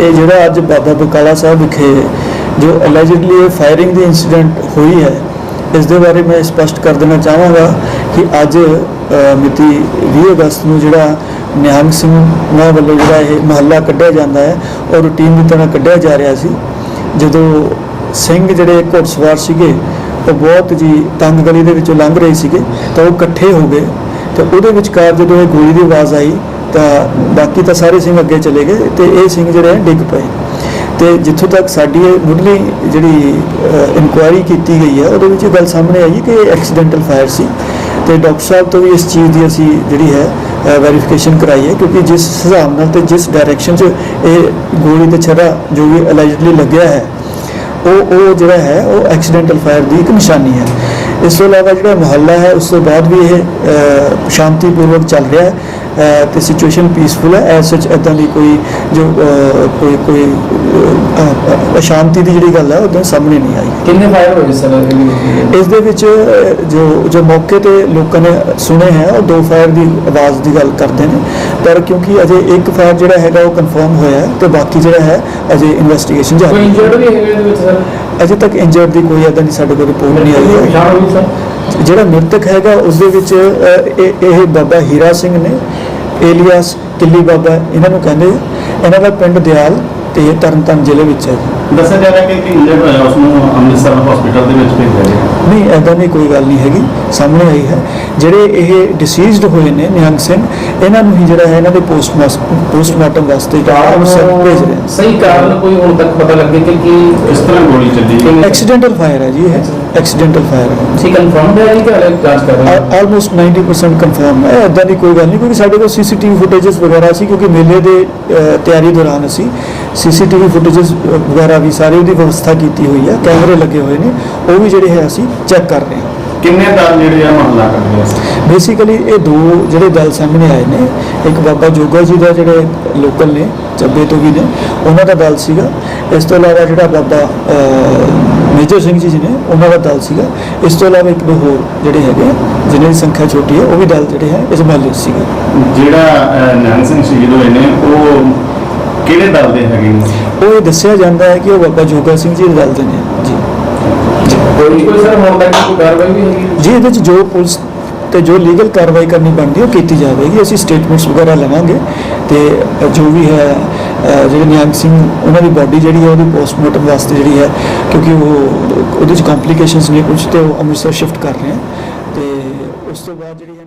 ਇਹ ਜਿਹੜਾ ਅੱਜ ਬਾਬਾ ਬਕਾਲਾ ਸਾਹਿਬ ਵਿਖੇ ਜੋ ਅਲੈਜਡਲੀ ਫਾਇਰਿੰਗ ਦੀ ਇਨਸੀਡੈਂਟ ਹੋਈ ਹੈ ਇਸ ਦੇ ਬਾਰੇ ਮੈਂ ਸਪਸ਼ਟ ਕਰ ਦੇਣਾ ਚਾਹਾਂਗਾ ਕਿ ਅੱਜ ਮਿਤੀ 20 ਅਗਸਤ ਨੂੰ ਜਿਹੜਾ ਨਿਹੰਗ ਸਿੰਘ ਉਹਨਾਂ ਵੱਲੋਂ ਜਿਹੜਾ ਇਹ ਮਹੱਲਾ ਕੱਢਿਆ ਜਾਂਦਾ ਹੈ ਔਰ ਰੂਟੀਨ ਦੀ ਤਰ੍ਹਾਂ ਕੱਢਿਆ ਜਾ ਰਿਹਾ ਸੀ। ਜਦੋਂ ਸਿੰਘ ਜਿਹੜੇ ਘੋੜਸਵਾਰ ਸੀਗੇ, ਉਹ ਬਹੁਤ ਜੀ ਤੰਗ ਗਲੀ ਦੇ ਵਿੱਚੋਂ ਲੰਘ ਰਹੇ ਸੀਗੇ, ਤਾਂ ਉਹ ਇਕੱਠੇ ਹੋ ਗਏ। ਤੇ ਉਹਦੇ ਵਿਚਕਾਰ ਜਦੋਂ ਇਹ ਗੋਲੀ ਦੀ ਆਵਾਜ਼ ਆਈ ਤਾਂ ਬਾਕੀ ਤਾਂ ਸਾਰੇ ਸਿੰਘ ਅੱਗੇ ਚਲੇ ਗਏ ਤੇ ਇਹ ਸਿੰਘ ਜਿਹੜੇ ਡਿੱਗ ਪਏ। ਤੇ ਜਿੱਥੋਂ ਤੱਕ ਸਾਡੀ ਇਹ ਮੁੱਢਲੀ ਜਿਹੜੀ ਇਨਕੁਆਇਰੀ ਕੀਤੀ ਗਈ ਹੈ ਉਹਦੇ ਵਿੱਚ ਇਹ ਗੱਲ ਸਾਹਮਣੇ ਆਈ ਕਿ ਇਹ ਐਕਸੀਡੈਂਟਲ ਫਾਇਰ ਸੀ। ਤੇ ਡਾਕਟਰ ਸਾਹਿਬ ਤੋਂ ਵੀ ਇਸ ਚੀਜ਼ ਦੀ ਅਸੀਂ ਜਿਹੜੀ ਹੈ ਵੈਰੀਫਿਕੇਸ਼ਨ ਕਰਾਈ ਹੈ ਕਿਉਂਕਿ ਜਿਸ ਹਿਸਾਬ ਨਾਲ ਤੇ ਜਿਸ ਡਾਇਰੈਕਸ਼ਨ 'ਚ ਇਹ ਗੋਲੀ ਤੇ ਛਰਾ ਜੋ ਵੀ ਅਲਾਈਜਡਲੀ ਲੱਗਿਆ ਹੈ ਉਹ ਉਹ ਜਿਹੜਾ ਹੈ ਉਹ ਐਕਸੀਡੈਂਟਲ ਫਾਇਰ ਦੀ ਇੱਕ ਨਿਸ਼ਾਨੀ ਹੈ। ਇਸ ਤੋਂ ਇਲਾਵਾ ਜਿਹੜਾ ਮੁਹੱਲਾ ਹੈ ਉਸ ਤੋਂ ਬਾਅਦ ਵੀ ਇਹ ਅ, ਸ਼ਾਂਤੀਪੂਰਵਕ ਚੱਲ ਰਿਹਾ ਹੈ। ਤੇ ਸਿਚੁਏਸ਼ਨ ਪੀਸਫੁਲ ਹੈ। ਐਸ ਸੱਚ ਇਦਾਂ ਦੀ ਕੋਈ ਜੋ ਕੋਈ ਕੋਈ ਅਸ਼ਾਂਤੀ ਦੀ ਜਿਹੜੀ ਗੱਲ ਹੈ ਉਦੋਂ ਸਾਹਮਣੇ ਨਹੀਂ ਆਈ। ਕਿੰਨੇ ਫਾਇਰ ਹੋਏ ਸਰ? ਇਸ ਦੇ ਵਿੱਚ ਜੋ ਜੋ ਮੌਕੇ ਤੇ ਲੋਕਾਂ ਨੇ ਸੁਣੇ ਹੈ ਉਹ ਦੋ ਫਾਇਰ ਦੀ ਆਵਾਜ਼ ਦੀ ਗੱਲ ਕਰਦੇ ਨੇ। ਪਰ ਕਿਉਂਕਿ ਅਜੇ ਇੱਕ ਫਾਇਰ ਜਿਹੜਾ ਹੈਗਾ ਉਹ ਕਨਫਰਮ ਹੋਇਆ ਹੈ ਤੇ ਬਾਕੀ ਜਿਹੜਾ ਹੈ ਅਜੇ ਇਨਵੈਸਟੀਗੇਸ਼ਨ ਕੋਈ ਜਾਰੀ ਹੈ ਇੰਜਰਡ ਵੀ ਹੈਗੇ ਇਹਦੇ ਵਿੱਚ ਸਰ? ਅਜੇ ਤੱਕ ਇੰਜਰਡ ਦੀ ਕੋਈ ਇਦਾਂ ਦੀ ਸਾਡੇ ਕੋਲ ਰਿਪੋਰਟ ਨਹੀਂ ਆਈ ਹੈ। ਜਿਹੜਾ ਮ੍ਰਿਤਕ ਹੈਗਾ ਉਸ ਦੇ ਵਿੱਚ ਇਹ ਇਹ ਬਾਬਾ ਹੀਰਾ ਸਿੰਘ ਨੇ ਏਲੀਅਸ ਕਿੱਲੀ ਬਾਬਾ ਇਹਨਾਂ ਨੂੰ ਕਹਿੰਦੇ। ਇਹਨਾਂ ਦਾ ਪਿੰਡ ਦਿਆਲ ਤੇ ਇਹ ਤਰਨਤਾਰਨ ਜ਼ਿਲ੍ਹੇ ਵਿੱਚ ਹੈ। ਦੱਸਿਆ ਜਾ ਰਿਹਾ ਕਿ ਇੱਕ ਇੰਜਰਡ ਹੋਇਆ ਉਸ ਨੂੰ ਅੰਮ੍ਰਿਤਸਰ ਹਸਪੀਟਲ ਦੇ ਵਿੱਚ ਭੇਜਿਆ ਗਿਆ। ਨਹੀਂ ਐਦਾਂ ਦੀ ਕੋਈ ਗੱਲ ਨਹੀਂ ਹੈਗੀ ਸਾਹਮਣੇ ਆਈ ਹੈ। ਜਿਹੜੇ ਇਹ ਡਿਸੀਜ਼ਡ ਹੋਏ ਨੇ ਨਿਹੰਗ ਸਿੰਘ ਇਹਨਾਂ ਨੂੰ ਹੀ ਜਿਹੜਾ ਹੈ ਇਹਨਾਂ ਦੇ ਪੋਸਟ ਪੋਸਟਮਾਰਟਮ ਵਾਸਤੇ ਅੰਮ੍ਰਿਤਸਰ ਭੇਜ ਰਹੇ। ਸਹੀ ਕਾਰਨ ਕੋਈ ਹੁਣ ਤੱਕ ਪਤਾ ਲੱਗੇ ਕਿ ਕੀ ਇਸ ਤਰ੍ਹਾਂ ਗੋਲੀ ਚੱਲੀ। ਐਕਸੀਡੈਂਟਲ ਫਾਇਰ ਹੈ ਜੀ ਇਹ। ਐਕਸੀਡੈਂਟਲ ਫਾਇਰ ਹੈ ਸੀ ਕਨਫਰਮ ਹੈ ਜੀ ਕਿ ਅਲੱਗ ਜਾਂਚ ਕਰ ਰਹੇ ਹੋ? ਆਲਮੋਸਟ 90% ਕਨਫਰਮ ਹੈ। ਇਦਾਂ ਦੀ ਕੋਈ ਗੱਲ ਨਹੀਂ ਕਿਉਂਕਿ ਸਾਡੇ ਕੋਲ ਸੀਸੀਟੀਵੀ ਫੁਟੇजेस ਵਗੈਰਾ ਸੀ ਕਿਉਂਕਿ ਮੇਲੇ ਦੇ ਤਿਆਰੀ ਦੌਰਾਨ ਅਸੀਂ ਸੀਸੀਟੀਵੀ ਫੁਟੇजेस ਵਗੈਰਾ ਵੀ ਸਾਰੀ ਉਹਦੀ ਵਿਵਸਥਾ ਕੀਤੀ ਹੋਈ ਹੈ ਕੈਮਰੇ ਲੱਗੇ ਹੋਏ ਨੇ ਉਹ ਵੀ ਜਿਹੜੇ ਹੈ ਅਸੀਂ ਚੈੱਕ ਕਰ ਰਹੇ ਹਾਂ। ਕਿੰਨੇ ਦਲ ਜਿਹੜੇ ਆ ਹਮਲਾ ਕਰਦੇ ਆ? ਬੇਸਿਕਲੀ ਇਹ ਦੋ ਜਿਹੜੇ ਦਲ ਸਾਹਮਣੇ ਆਏ ਨੇ ਇੱਕ ਬਾਬਾ ਜੋਗਾ ਜੀ ਦਾ ਜਿਹੜੇ ਲੋਕਲ ਨੇ ਚੱਬੇ ਤੋਂ ਵੀ ਨੇ ਉਹਨਾਂ ਦਾ ਦਲ ਸੀਗਾ। ਇਸ ਤੋਂ ਇਲਾਵਾ ਜਿਹੜਾ ਬਾਬਾ ਮੇਜਰ ਸਿੰਘ ਜੀ ਜੀ ਨੇ ਉਹਨਾਂ ਦਾ ਦਲ ਸੀਗਾ। ਇਸ ਤੋਂ ਇਲਾਵਾ ਇੱਕ ਦੋ ਹੋਰ ਜਿਹੜੇ ਹੈਗੇ ਜਿਨ੍ਹਾਂ ਦੀ ਸੰਖਿਆ ਛੋਟੀ ਹੈ ਉਹ ਵੀ ਦਲ ਜਿਹੜੇ ਹੈ ਇਸ ਮਹੱਲੇ ਸੀਗੇ। ਜਿਹੜਾ ਨਿਹੰਗ ਸਿੰਘ ਸ਼ਹੀਦ ਹੋਏ ਨੇ ਉਹ ਕਿਹੜੇ ਦਲ ਦੇ ਹੈਗੇ ਉਹ ਇਹ ਦੱਸਿਆ ਜਾਂਦਾ ਹੈ ਕਿ ਉਹ ਬਾਬਾ ਜੋਗਾ ਸਿੰਘ ਜੀ ਦੇ ਦਲ ਦੇ ਨੇ ਜੀ। ਕੋਈ ਕੋਈ ਸਰ ਹੁਣ ਤੱਕ ਕੋਈ ਕਾਰਵਾਈ ਵੀ ਹੈਗੀ ਜੀ ਇਹਦੇ 'ਚ ਜੋ ਪੁਲਿਸ ਤੇ ਜੋ ਲੀਗਲ ਕਾਰਵਾਈ ਕਰਨੀ ਬਣਦੀ ਹੈ ਉਹ ਕੀਤੀ ਜਾਵੇਗੀ। ਅਸੀਂ ਸਟੇਟਮੈਂਟਸ ਵਗੈਰਾ ਲਵਾਂਗੇ ਤੇ ਜੋ ਵੀ ਹੈ ਜਿਹੜੇ ਨਿਹੰਗ ਸਿੰਘ, ਉਹਨਾਂ ਦੀ ਬਾਡੀ ਜਿਹੜੀ ਹੈ, ਉਹਦੀ ਪੋਸਟਮਾਰਟਮ ਵਾਸਤੇ ਜਿਹੜੀ ਹੈ, ਕਿਉਂਕਿ ਉਹ, ਉਹਦੇ 'ਚ ਕੰਪਲਿਕੇਸ਼ਨਸ ਨੇ ਕੁਝ ਤੇ ਉਹ ਅੰਮ੍ਰਿਤਸਰ ਸ਼ਿਫਟ ਕਰ ਰਹੇ ਹਨ ਤੇ ਉਸ ਤੋਂ ਬਾਅਦ ਜਿਹੜੀ